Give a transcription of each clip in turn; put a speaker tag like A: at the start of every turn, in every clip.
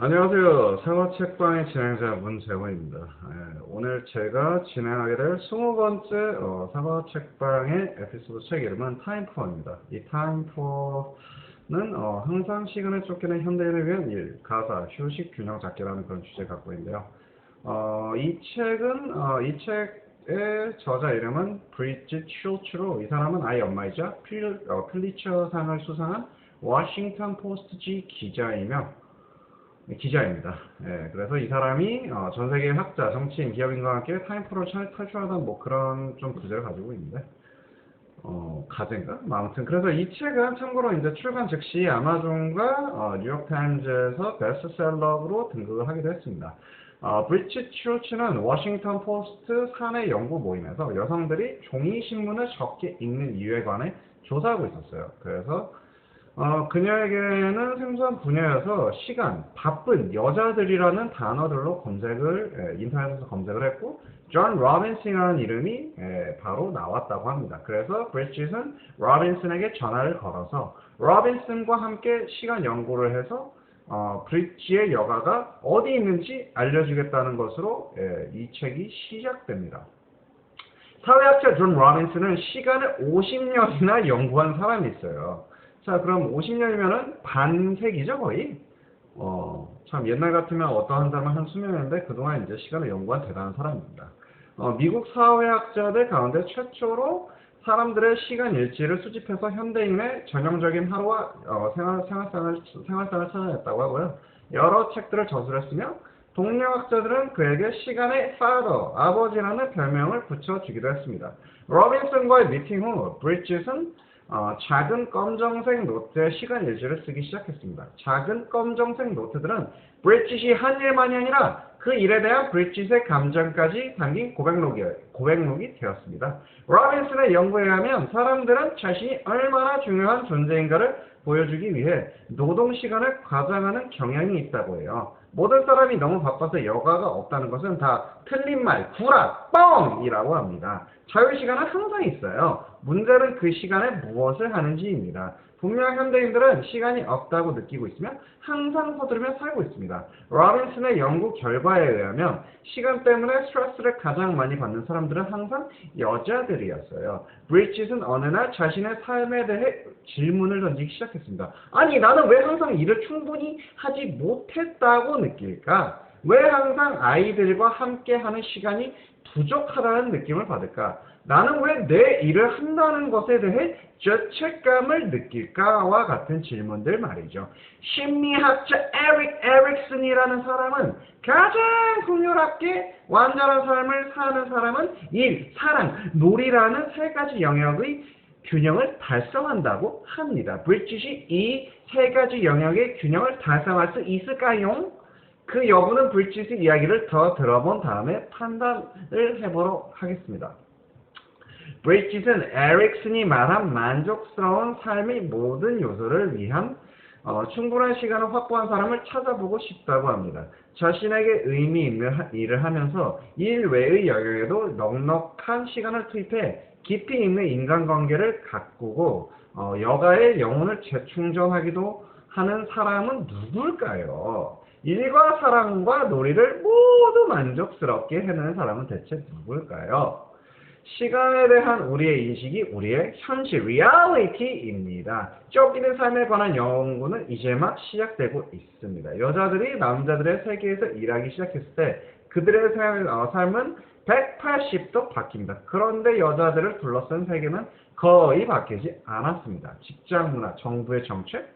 A: 안녕하세요. 상어책방의 진행자 문재원입니다. 예, 오늘 제가 진행하게 될 20번째 어, 상어책방의 에피소드 책 이름은 타임푸어입니다. 이 타임푸어는 어, 항상 시간에 쫓기는 현대인을 위한 일, 가사, 휴식, 균형 잡기라는 그런 주제를 갖고 있는데요. 어, 이 책은 어, 이 책의 저자 이름은 브리짓 슐츠로 이 사람은 아이 엄마이자 필, 어, 필리처상을 수상한 워싱턴 포스트지 기자이며 기자입니다. 예, 그래서 이 사람이 어, 전 세계 학자, 정치인, 기업인과 함께 타임프로를 차- 탈출하던 뭐 그런 좀 부제를 가지고 있는데 어, 가제인가? 뭐 아무튼 그래서 이 책은 참고로 이제 출간 즉시 아마존과 어, 뉴욕타임즈에서 베스트셀러로 등극을 하기도 했습니다. 어, 브리치 츄츠는 워싱턴 포스트 사내 연구 모임에서 여성들이 종이 신문을 적게 읽는 이유에 관해 조사하고 있었어요. 그래서 어, 그녀에게는 생소한 분야여서 시간, 바쁜 여자들이라는 단어들로 검색을 예, 인터넷에서 검색을 했고 존 로빈슨이라는 이름이 예, 바로 나왔다고 합니다. 그래서 브리짓은 로빈슨에게 전화를 걸어서 로빈슨과 함께 시간 연구를 해서 어, 브리지의 여가가 어디 있는지 알려주겠다는 것으로 예, 이 책이 시작됩니다. 사회학자 존 로빈슨은 시간을 50년이나 연구한 사람이 있어요. 자, 그럼 50년이면은 반세기죠, 거의? 어, 참, 옛날 같으면 어떠한 사람은 한 수명인데 그동안 이제 시간을 연구한 대단한 사람입니다. 어, 미국 사회학자들 가운데 최초로 사람들의 시간 일지를 수집해서 현대인의 전형적인 하루와 어, 생활, 생활상을, 생활상을 찾아냈다고 하고요. 여러 책들을 저술했으며, 동료학자들은 그에게 시간의 father, 아버지라는 별명을 붙여주기도 했습니다. 로빈슨과의 미팅 후 브리짓은 어, 작은 검정색 노트에 시간 일지를 쓰기 시작했습니다. 작은 검정색 노트들은 브리짓이 한 일만이 아니라 그 일에 대한 브리짓의 감정까지 담긴 고백록이, 고백록이 되었습니다. 로빈슨의 연구에 의하면 사람들은 자신이 얼마나 중요한 존재인가를 보여주기 위해 노동 시간을 과장하는 경향이 있다고 해요. 모든 사람이 너무 바빠서 여가가 없다는 것은 다 틀린 말, 구라, 뻥이라고 합니다. 자유시간은 항상 있어요. 문제는 그 시간에 무엇을 하는지입니다. 분명 현대인들은 시간이 없다고 느끼고 있으며 항상 서두르며 살고 있습니다. 로빈슨의 연구 결과에 의하면 시간 때문에 스트레스를 가장 많이 받는 사람들은 항상 여자들이었어요. 브리짓은 어느 날 자신의 삶에 대해 질문을 던지기 시작했습니다. 아니 나는 왜 항상 일을 충분히 하지 못했다고 느낄까? 왜 항상 아이들과 함께 하는 시간이 부족하다는 느낌을 받을까? 나는 왜 내 일을 한다는 것에 대해 죄책감을 느낄까와 같은 질문들 말이죠. 심리학자 에릭 에릭슨이라는 사람은 가장 풍요롭게 완전한 삶을 사는 사람은 일, 사랑, 놀이라는 세 가지 영역의 균형을 달성한다고 합니다. 브리짓이 이세 가지 영역의 균형을 달성할 수 있을까요? 그 여부는 브리짓의 이야기를 더 들어본 다음에 판단을 해보도록 하겠습니다. 브리짓은 에릭슨이 말한 만족스러운 삶의 모든 요소를 위한 어, 충분한 시간을 확보한 사람을 찾아보고 싶다고 합니다. 자신에게 의미 있는 하- 일을 하면서 일 외의 영역에도 넉넉한 시간을 투입해 깊이 있는 인간관계를 가꾸고 어, 여가의 영혼을 재충전하기도 하는 사람은 누굴까요? 일과 사랑과 놀이를 모두 만족스럽게 해내는 사람은 대체 누굴까요? 시간에 대한 우리의 인식이 우리의 현실, 리얼리티입니다. 쫓기는 삶에 관한 연구는 이제 막 시작되고 있습니다. 여자들이 남자들의 세계에서 일하기 시작했을 때 그들의 삶, 어, 삶은 180도 바뀝니다. 그런데 여자들을 둘러싼 세계는 거의 바뀌지 않았습니다. 직장 문화, 정부의 정책,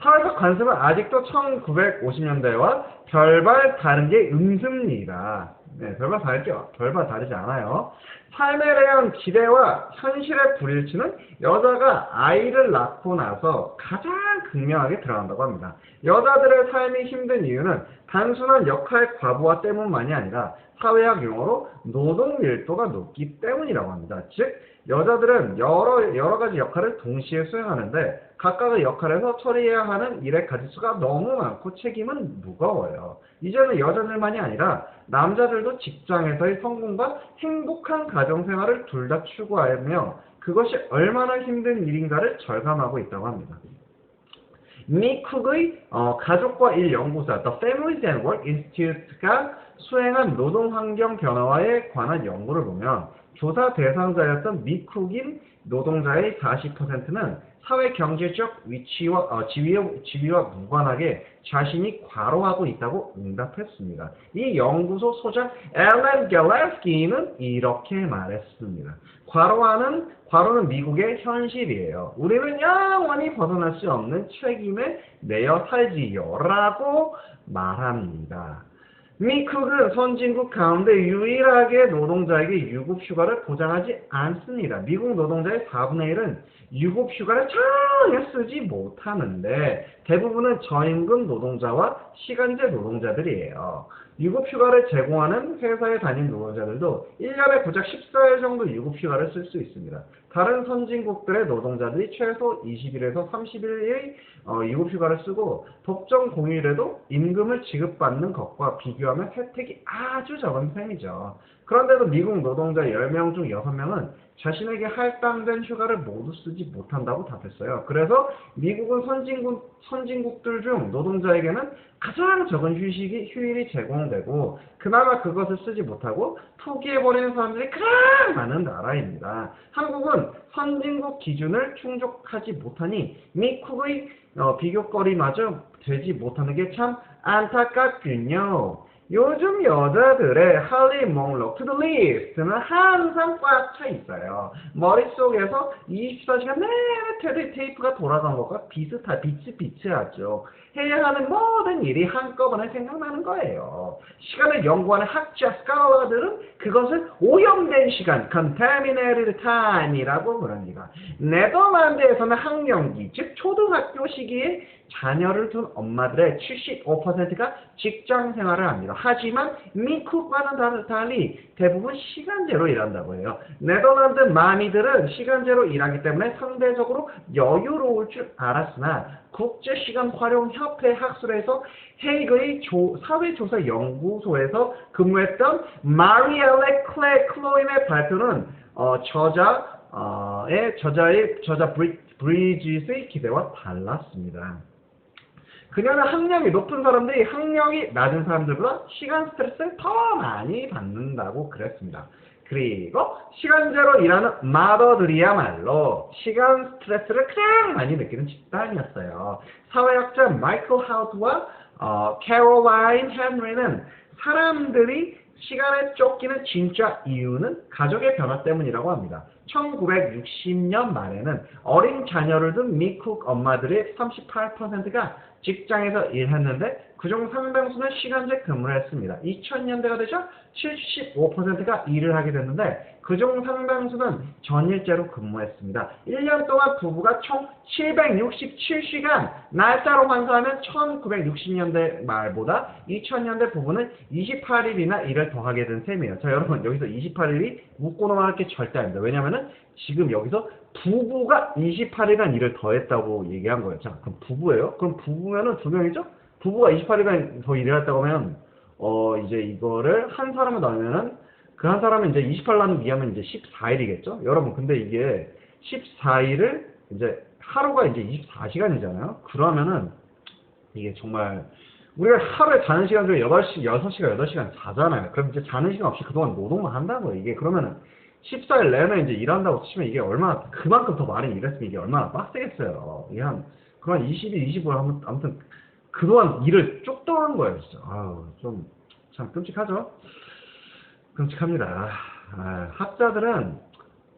A: 사회적 관습은 아직도 1950년대와 별반 다른 게 음습니다. 네, 별반 다르게 별반 다르지 않아요. 삶에 대한 기대와 현실의 불일치는 여자가 아이를 낳고 나서 가장 극명하게 드러난다고 합니다. 여자들의 삶이 힘든 이유는 단순한 역할 과부하 때문만이 아니라 사회학 용어로 노동 밀도가 높기 때문이라고 합니다. 즉 여자들은 여러 여러 가지 역할을 동시에 수행하는데 각각의 역할에서 처리해야 하는 일의 가지수가 너무 많고 책임은 무거워요. 이제는 여자들만이 아니라 남자들도 직장에서의 성공과 행복한 가정생활을 둘 다 추구하며 그것이 얼마나 힘든 일인가를 절감하고 있다고 합니다. 미쿡의 어, 가족과 일 연구소 The Families and Work Institute가 수행한 노동 환경 변화에 관한 연구를 보면 조사 대상자였던 미쿡인 노동자의 40%는 사회 경제적 위치와 어, 지위와, 지위와 무관하게 자신이 과로하고 있다고 응답했습니다. 이 연구소 소장 앨런 갤레스키는 이렇게 말했습니다. 과로하는 과로는 미국의 현실이에요. 우리는 영원히 벗어날 수 없는 책임에 내어 살지요라고 말합니다. 미국은 선진국 가운데 유일하게 노동자에게 유급 휴가를 보장하지 않습니다. 미국 노동자의 4분의 1은 유급 휴가를 전혀 쓰지 못하는데 대부분은 저임금 노동자와 시간제 노동자들이에요. 유급 휴가를 제공하는 회사에 다닌 노동자들도 1년에 고작 14일 정도 유급 휴가를 쓸 수 있습니다. 다른 선진국들의 노동자들이 최소 20일에서 30일의 어, 유급 휴가를 쓰고 법정 공휴일에도 임금을 지급받는 것과 비교하면 혜택이 아주 적은 셈이죠. 그런데도 미국 노동자 10명 중 6명은 자신에게 할당된 휴가를 모두 쓰지 못한다고 답했어요. 그래서 미국은 선진국, 선진국들 중 노동자에게는 가장 적은 휴식이, 휴일이 제공되고 그나마 그것을 쓰지 못하고 포기해버리는 사람들이 가장 많은 나라입니다. 한국은 선진국 기준을 충족하지 못하니 미국의 어, 비교거리마저 되지 못하는 게 참 안타깝군요. 요즘 여자들의 할리 몽록 투드 리스트는 항상 꽉 차 있어요. 머릿속에서 24시간 내내 테드 테이프가 돌아간 것과 비슷하, 비치비치하죠. 해야 하는 모든 일이 한꺼번에 생각나는 거예요. 시간을 연구하는 학자 스칼러들은 그것을 오염된 시간, contaminated time이라고 부릅니다. 네덜란드에서는 학령기, 즉 초등학교 시기에 자녀를 둔 엄마들의 75%가 직장 생활을 합 하지만 미국과는 달리 대부분 시간제로 일한다고 해요. 네덜란드 마미들은 시간제로 일하기 때문에 상대적으로 여유로울 줄 알았으나 국제시간활용협회 학술에서 헤이그의 조- 사회조사 연구소에서 근무했던 마리엘레 클레 클로인의 발표는 어, 저자 어, 의 저자의 저자 브리, 브리짓의 기대와 달랐습니다. 그녀는 학력이 높은 사람들이 학력이 낮은 사람들보다 시간 스트레스를 더 많이 받는다고 그랬습니다. 그리고 시간제로 일하는 마더들이야말로 시간 스트레스를 가장 많이 느끼는 집단이었어요. 사회학자 마이클 하우드와 어, 캐롤라인 헨리는 사람들이 시간에 쫓기는 진짜 이유는 가족의 변화 때문이라고 합니다. 1960년 말에는 어린 자녀를 둔 미국 엄마들의 38%가 직장에서 일했는데 그중 상당수는 시간제 근무를 했습니다. 2000년대가 되자 75%가 일을 하게 됐는데 그중 상당수는 전일제로 근무했습니다. 1년 동안 부부가 총 767시간, 날짜로 환산하면 1960년대 말보다 2000년대 부부는 28일이나 일을 더 하게 된 셈이에요. 자, 여러분, 여기서 28일이 묶고놓을 게 절대 아닙니다. 왜냐면은 지금 여기서 부부가 28일간 일을 더 했다고 얘기한 거예요. 자, 그럼 부부예요? 그럼 부부면은 두 명이죠? 부부가 28일간 더 일을 했다고 하면, 어, 이제 이거를 한 사람을 넣으면은 그 한 사람은 이제 28 나누기 2하면 이제 14일이겠죠? 여러분, 근데 이게 14일을 이제 하루가 이제 24시간이잖아요? 그러면은 이게 정말 우리가 하루에 자는 시간 중에 8시, 6시간, 8시간 자잖아요. 그럼 이제 자는 시간 없이 그동안 노동을 한다는 거예요. 이게 그러면은 14일 내내 이제 일한다고 치면 이게 얼마나, 그만큼 더 많이 일했으면 이게 얼마나 빡세겠어요. 이게 한, 그만 20일, 25일 하면, 아무튼, 그동안 일을 쪽도 한 거예요, 진짜. 아유, 좀, 참 끔찍하죠? 끔찍합니다. 아, 학자들은,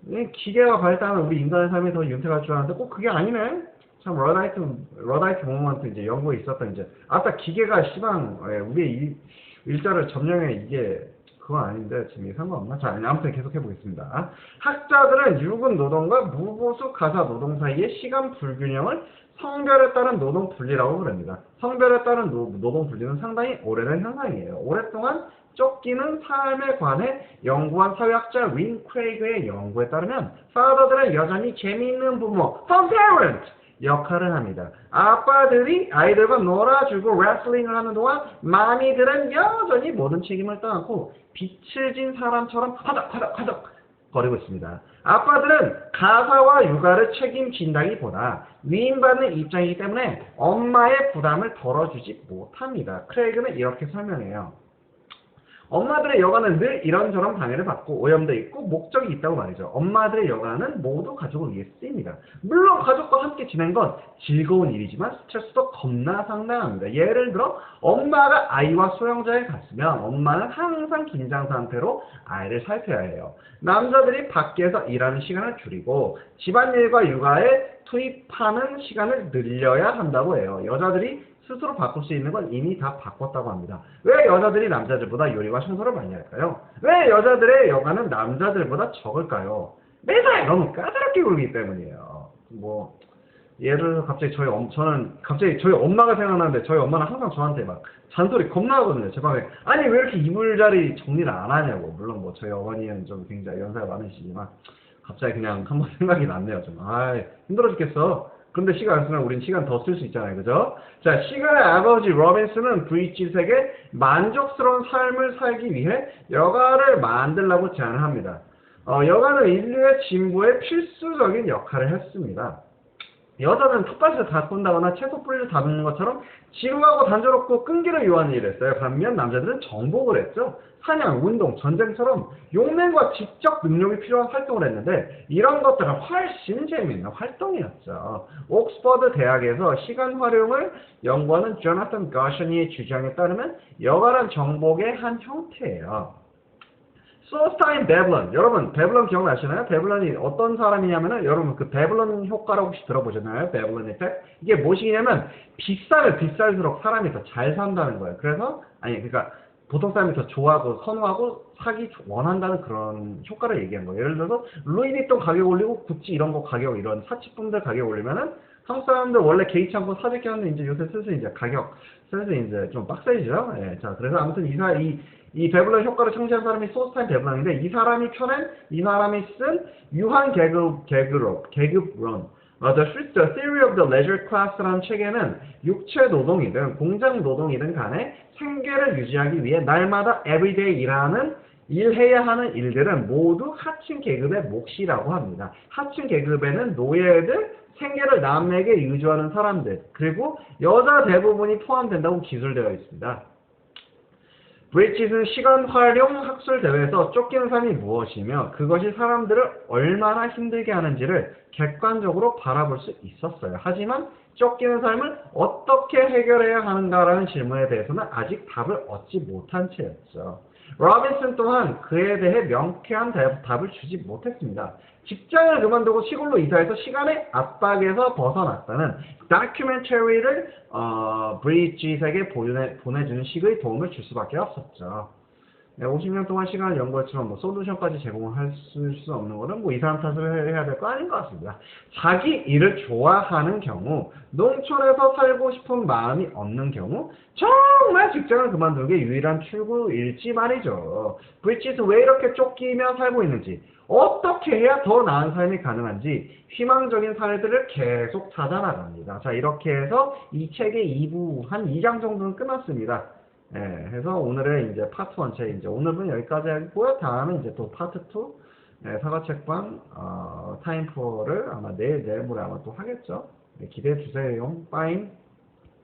A: 이 기계가 발달하면 우리 인간의 삶이 더 윤택할 줄 알았는데 꼭 그게 아니네. 참 러다이트 러다이트 모먼트 이제 연구에 있었던 이제 아까 기계가 시방 예, 우리의 일, 일자를 점령해 이게 그건 아닌데 지금 상관없나? 자 아무튼 계속해 보겠습니다. 학자들은 유급 노동과 무보수 가사 노동 사이의 시간 불균형을 성별에 따른 노동 분리라고 부릅니다. 성별에 따른 노, 노동 분리는 상당히 오래된 현상이에요. 오랫동안 쫓기는 삶에 관해 연구한 사회학자 윈 크레이그의 연구에 따르면 파더들은 여전히 재미있는 부모, parent 역할을 합니다. 아빠들이 아이들과 놀아주고 레슬링을 하는 동안 마미들은 여전히 모든 책임을 떠안고 빛을 진 사람처럼 하덕하덕하덕 거리고 있습니다. 아빠들은 가사와 육아를 책임진다기보다 위임받는 입장이기 때문에 엄마의 부담을 덜어주지 못합니다. 크레이그는 이렇게 설명해요. 엄마들의 여가는 늘 이런저런 방해를 받고 오염도 있고 목적이 있다고 말이죠. 엄마들의 여가는 모두 가족을 위해 쓰입니다. 물론 가족과 함께 지낸 건 즐거운 일이지만 스트레스도 겁나 상당합니다. 예를 들어 엄마가 아이와 수영장에 갔으면 엄마는 항상 긴장 상태로 아이를 살펴야 해요. 남자들이 밖에서 일하는 시간을 줄이고 집안일과 육아에 투입하는 시간을 늘려야 한다고 해요. 여자들이 스스로 바꿀 수 있는 건 이미 다 바꿨다고 합니다. 왜 여자들이 남자들보다 요리와 청소를 많이 할까요? 왜 여자들의 여가는 남자들보다 적을까요? 매사에 너무 까다롭게 굴기 때문이에요. 뭐 예를 들어 갑자기 저희 엄 저는 갑자기 저희 엄마가 생각나는데 저희 엄마는 항상 저한테 막 잔소리 겁나 하거든요. 제 방에 아니 왜 이렇게 이불 자리 정리를 안 하냐고. 물론 뭐 저희 어머니는 좀 굉장히 연세가 많으시지만 갑자기 그냥 한번 생각이 났네요. 좀 아 힘들어 죽겠어. 그런데 시간 안 쓰면 우린 시간 더 쓸 수 있잖아요. 그죠? 자, 시간의 아버지 로빈스는 브리짓에게 만족스러운 삶을 살기 위해 여가를 만들라고 제안을 합니다. 어, 여가는 인류의 진보에 필수적인 역할을 했습니다. 여자는 텃밭에서 가꾼다거나 채소 뿌리를 다듬는 것처럼 지루하고 단조롭고 끈기를 요하는 일을 했어요. 반면 남자들은 정복을 했죠. 사냥, 운동, 전쟁처럼 용맹과 지적 능력이 필요한 활동을 했는데 이런 것들은 훨씬 재미있는 활동이었죠. 옥스퍼드 대학에서 시간 활용을 연구하는 조나탄 가셔니의 주장에 따르면 여가란 정복의 한 형태예요. 소스타인 베블런 여러분 베블런 기억나시나요? 베블런이 어떤 사람이냐면은 여러분 그 베블런 효과라고 혹시 들어보셨나요? 베블런 이펙 이게 무엇이냐면 비싸면 비쌀수록 사람이 더 잘 산다는 거예요. 그래서 아니 그러니까 보통 사람이 더 좋아하고 선호하고 사기 원한다는 그런 효과를 얘기한 거예요. 예를 들어서 루이 비통 가격 올리고 구찌 이런 거 가격 이런 사치품들 가격 올리면은 한국 사람들 원래 개의치 않고 사재기 하는데 이제 요새 슬슬 이제 가격 슬슬 이제 좀 빡세지죠. 예, 자 그래서 아무튼 이사 이 이 베블런 효과를 창시한 사람이 소스타인 베블런인데 이 사람이 펴낸 이 사람이 쓴 유한 계급 계급론 계급론 어, The The Theory of the Leisure Class라는 책에는 육체 노동이든 공장 노동이든 간에 생계를 유지하기 위해 날마다 everyday 일하는 일해야 하는 일들은 모두 하층 계급의 몫이라고 합니다. 하층 계급에는 노예들, 생계를 남에게 유지하는 사람들, 그리고 여자 대부분이 포함된다고 기술되어 있습니다. 브리짓은 시간 활용 학술 대회에서 쫓기는 삶이 무엇이며 그것이 사람들을 얼마나 힘들게 하는지를 객관적으로 바라볼 수 있었어요. 하지만 쫓기는 삶을 어떻게 해결해야 하는가라는 질문에 대해서는 아직 답을 얻지 못한 채였죠. 로빈슨 또한 그에 대해 명쾌한 대- 답을 주지 못했습니다. 직장을 그만두고 시골로 이사해서 시간의 압박에서 벗어났다는 다큐멘터리를 어, 브리짓에게 보내, 보내주는 식의 도움을 줄 수밖에 없었죠. 네, 50년 동안 시간을 연구했지만 뭐 솔루션까지 제공할 수, 수 없는 거는 뭐 이 사람 탓을 해야 될 거 아닌 것 같습니다. 자기 일을 좋아하는 경우, 농촌에서 살고 싶은 마음이 없는 경우, 정말 직장을 그만두기 유일한 출구일지 말이죠. 브리짓은 왜 이렇게 쫓기며 살고 있는지, 어떻게 해야 더 나은 삶이 가능한지 희망적인 사례들을 계속 찾아나갑니다. 자, 이렇게 해서 이 책의 2부, 한 2장 정도는 끝났습니다. 예, 해서 오늘은 이제 파트 1 책, 이제 오늘은 여기까지 하고요. 다음에 이제 또 파트 2, 예, 사과책방, 어, 타임포를 아마 내일, 내일 모레 아마 또 하겠죠. 네, 기대해 주세요. 빠잉.